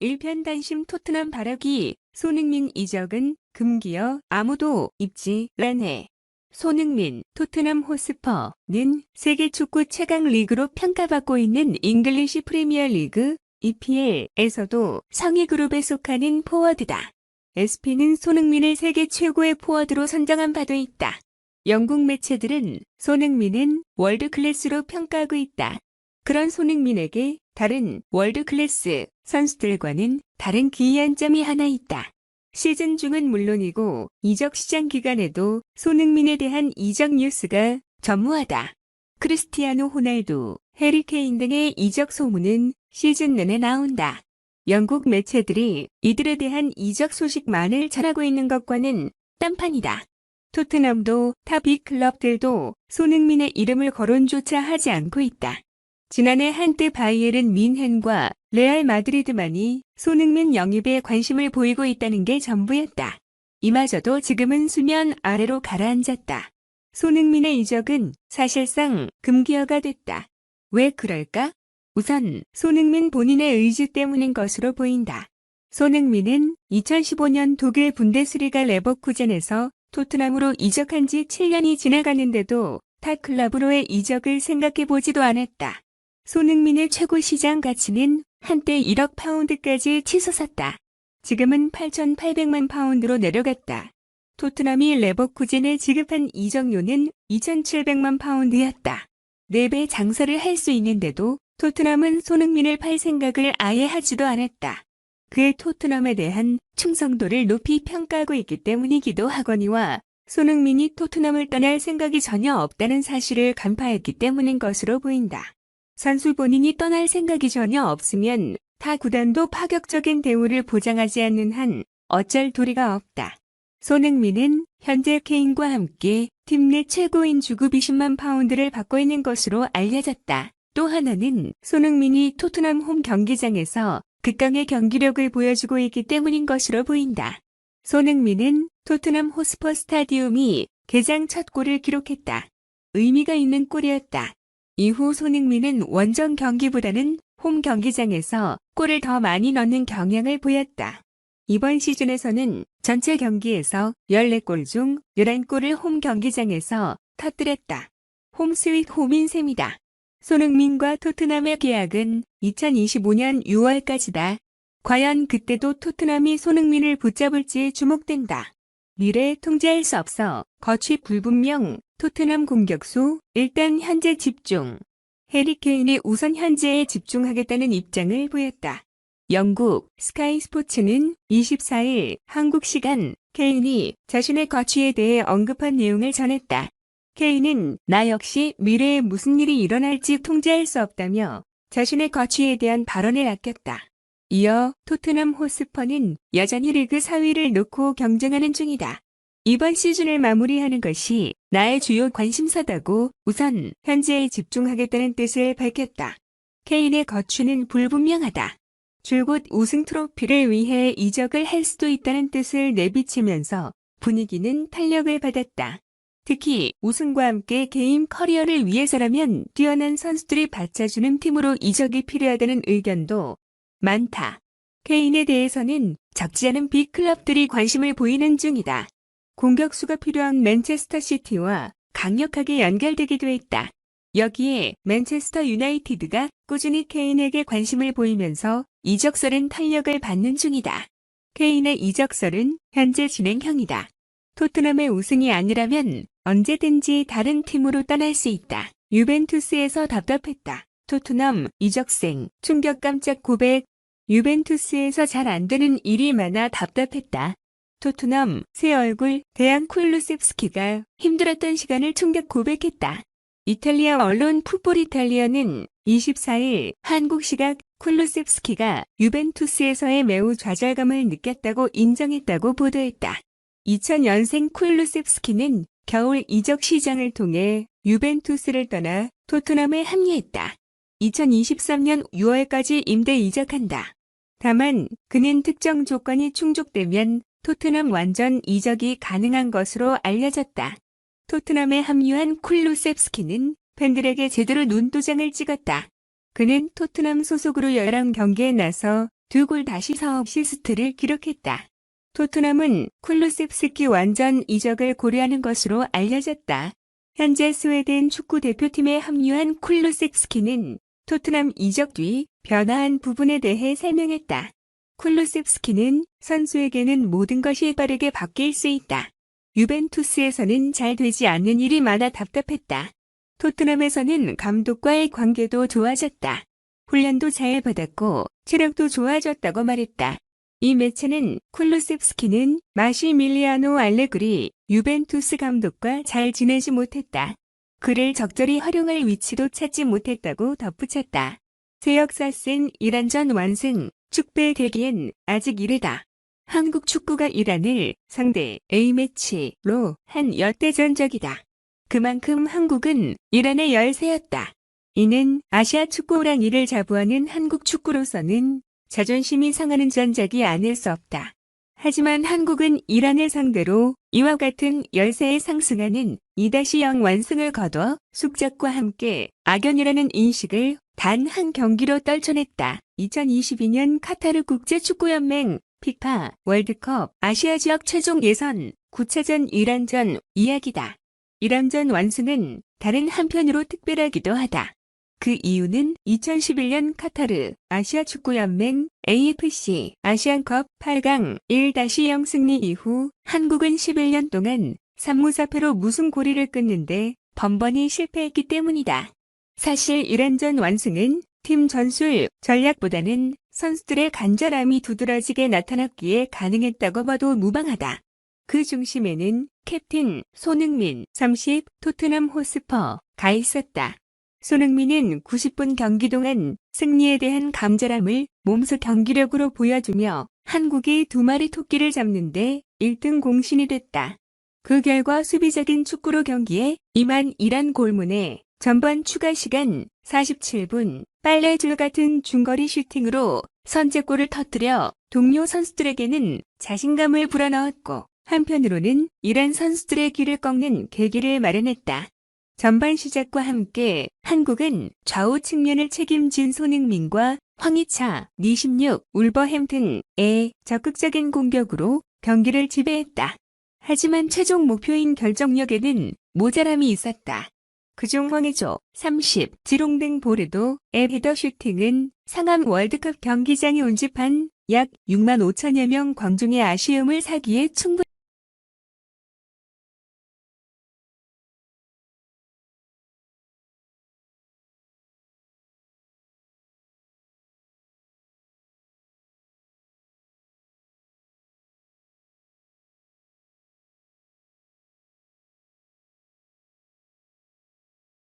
일편단심 토트넘 바라기 손흥민 이적은 금기어 아무도 입지 란해. 손흥민 토트넘 호스퍼는 세계 축구 최강 리그로 평가받고 있는 잉글리시 프리미어 리그 EPL에서도 상위 그룹에 속하는 포워드다. SP는 손흥민을 세계 최고의 포워드로 선정한 바도 있다. 영국 매체들은 손흥민은 월드 클래스로 평가하고 있다. 그런 손흥민에게 다른 월드 클래스 선수들과는 다른 기이한 점이 하나 있다. 시즌 중은 물론이고 이적 시장 기간에도 손흥민에 대한 이적 뉴스가 전무하다. 크리스티아노 호날두, 해리 케인 등의 이적 소문은 시즌 내내 나온다. 영국 매체들이 이들에 대한 이적 소식만을 전하고 있는 것과는 딴판이다. 토트넘도 타 빅클럽들도 손흥민의 이름을 거론조차 하지 않고 있다. 지난해 한때 바이에른 민헨과 레알 마드리드만이 손흥민 영입에 관심을 보이고 있다는 게 전부였다. 이마저도 지금은 수면 아래로 가라앉았다. 손흥민의 이적은 사실상 금기어가 됐다. 왜 그럴까? 우선 손흥민 본인의 의지 때문인 것으로 보인다. 손흥민은 2015년 독일 분데스리가 레버쿠젠에서 토트넘으로 이적한 지 7년이 지나갔는데도 타 클럽으로의 이적을 생각해보지도 않았다. 손흥민의 최고 시장 가치는 한때 1억 파운드까지 치솟았다. 지금은 8,800만 파운드로 내려갔다. 토트넘이 레버쿠젠에 지급한 이적료는 2,700만 파운드였다. 4배 장사를 할 수 있는데도 토트넘은 손흥민을 팔 생각을 아예 하지도 않았다. 그의 토트넘에 대한 충성도를 높이 평가하고 있기 때문이기도 하거니와 손흥민이 토트넘을 떠날 생각이 전혀 없다는 사실을 간파했기 때문인 것으로 보인다. 선수 본인이 떠날 생각이 전혀 없으면 타 구단도 파격적인 대우를 보장하지 않는 한 어쩔 도리가 없다. 손흥민은 현재 케인과 함께 팀 내 최고인 주급 20만 파운드를 받고 있는 것으로 알려졌다. 또 하나는 손흥민이 토트넘 홈 경기장에서 극강의 경기력을 보여주고 있기 때문인 것으로 보인다. 손흥민은 토트넘 호스퍼 스타디움이 개장 첫 골을 기록했다. 의미가 있는 골이었다. 이후 손흥민은 원정 경기보다는 홈 경기장에서 골을 더 많이 넣는 경향을 보였다. 이번 시즌에서는 전체 경기에서 14골 중 11골을 홈 경기장에서 터뜨렸다. 홈 스윗 홈인 셈이다. 손흥민과 토트넘의 계약은 2025년 6월까지다. 과연 그때도 토트넘이 손흥민을 붙잡을지 주목된다. 미래 통제할 수 없어 거취 불분명 토트넘 공격수 일단 현재 집중. 해리 케인이 우선 현재에 집중하겠다는 입장을 보였다. 영국 스카이 스포츠는 24일 한국 시간 케인이 자신의 거취에 대해 언급한 내용을 전했다. 케인은 나 역시 미래에 무슨 일이 일어날지 통제할 수 없다며 자신의 거취에 대한 발언을 아꼈다. 이어 토트넘 호스퍼는 여전히 리그 4위를 놓고 경쟁하는 중이다. 이번 시즌을 마무리하는 것이 나의 주요 관심사다고 우선 현재에 집중하겠다는 뜻을 밝혔다. 케인의 거취는 불분명하다. 줄곧 우승 트로피를 위해 이적을 할 수도 있다는 뜻을 내비치면서 분위기는 탄력을 받았다. 특히 우승과 함께 개인 커리어를 위해서라면 뛰어난 선수들이 받쳐주는 팀으로 이적이 필요하다는 의견도 많다. 케인에 대해서는 적지 않은 빅클럽들이 관심을 보이는 중이다. 공격수가 필요한 맨체스터 시티와 강력하게 연결되기도 했다. 여기에 맨체스터 유나이티드가 꾸준히 케인에게 관심을 보이면서 이적설은 탄력을 받는 중이다. 케인의 이적설은 현재 진행형이다. 토트넘의 우승이 아니라면 언제든지 다른 팀으로 떠날 수 있다. 유벤투스에서 답답했다. 토트넘 이적생 충격 깜짝 고백 유벤투스에서 잘 안 되는 일이 많아 답답했다. 토트넘 새 얼굴 대한 쿨루셉스키가 힘들었던 시간을 충격 고백했다. 이탈리아 언론 풋볼 이탈리아는 24일 한국 시각 쿨루셉스키가 유벤투스에서의 매우 좌절감을 느꼈다고 인정했다고 보도했다. 2000년생 쿨루셉스키는 겨울 이적 시장을 통해 유벤투스를 떠나 토트넘에 합류했다. 2023년 6월까지 임대 이적한다. 다만 그는 특정 조건이 충족되면 토트넘 완전 이적이 가능한 것으로 알려졌다. 토트넘에 합류한 쿨루셉스키는 팬들에게 제대로 눈도장을 찍었다. 그는 토트넘 소속으로 11경기에 나서 두 골 다시 서 어시스트를 기록했다. 토트넘은 쿨루셉스키 완전 이적을 고려하는 것으로 알려졌다. 현재 스웨덴 축구 대표팀에 합류한 쿨루셉스키는 토트넘 이적 뒤 변화한 부분에 대해 설명했다. 쿨루셉스키는 선수에게는 모든 것이 빠르게 바뀔 수 있다. 유벤투스에서는 잘 되지 않는 일이 많아 답답했다. 토트넘에서는 감독과의 관계도 좋아졌다. 훈련도 잘 받았고 체력도 좋아졌다고 말했다. 이 매체는 쿨루셉스키는 마시밀리아노 알레그리 유벤투스 감독과 잘 지내지 못했다. 그를 적절히 활용할 위치도 찾지 못했다고 덧붙였다. 새 역사 쓴 이란전 완승 축배 대기엔 아직 이르다. 한국 축구가 이란을 상대 A매치로 한 역대전적이다. 그만큼 한국은 이란의 열세였다. 이는 아시아 축구 호랑이를 자부하는 한국 축구로서는 자존심이 상하는 전적이 아닐 수 없다. 하지만 한국은 이란을 상대로 이와 같은 열세에 상승하는 2-0 완승을 거둬 숙작과 함께 악연이라는 인식을 단 한 경기로 떨쳐냈다. 2022년 카타르 국제축구연맹 피파 월드컵 아시아 지역 최종 예선 9차전 이란전 이야기다. 이란전 완승은 다른 한편으로 특별하기도 하다. 그 이유는 2011년 카타르 아시아 축구연맹 AFC 아시안컵 8강 1-0 승리 이후 한국은 11년 동안 3무4패로 무승 고리를 끊는데 번번이 실패했기 때문이다. 사실 이란전 완승은 팀 전술 전략보다는 선수들의 간절함이 두드러지게 나타났기에 가능했다고 봐도 무방하다. 그 중심에는 캡틴 손흥민 30 토트넘 호스퍼 가 있었다. 손흥민은 90분 경기 동안 승리에 대한 감절함을 몸소 경기력으로 보여주며 한국이 두 마리 토끼를 잡는데 1등 공신이 됐다. 그 결과 수비적인 축구로 경기에 임한 이란 골문에 전반 추가 시간 47분 빨래줄 같은 중거리 슈팅으로 선제골을 터뜨려 동료 선수들에게는 자신감을 불어넣었고 한편으로는 이란 선수들의 길을 꺾는 계기를 마련했다. 전반 시작과 함께 한국은 좌우 측면을 책임진 손흥민과 황희차, 니십육, 울버햄튼의 적극적인 공격으로 경기를 지배했다. 하지만 최종 목표인 결정력에는 모자람이 있었다. 그중 황의조 30, 지롱등 보르도 의 헤더 슈팅은 상암 월드컵 경기장에 운집한 약 6만 5천여 명 광중의 아쉬움을 사기에 충분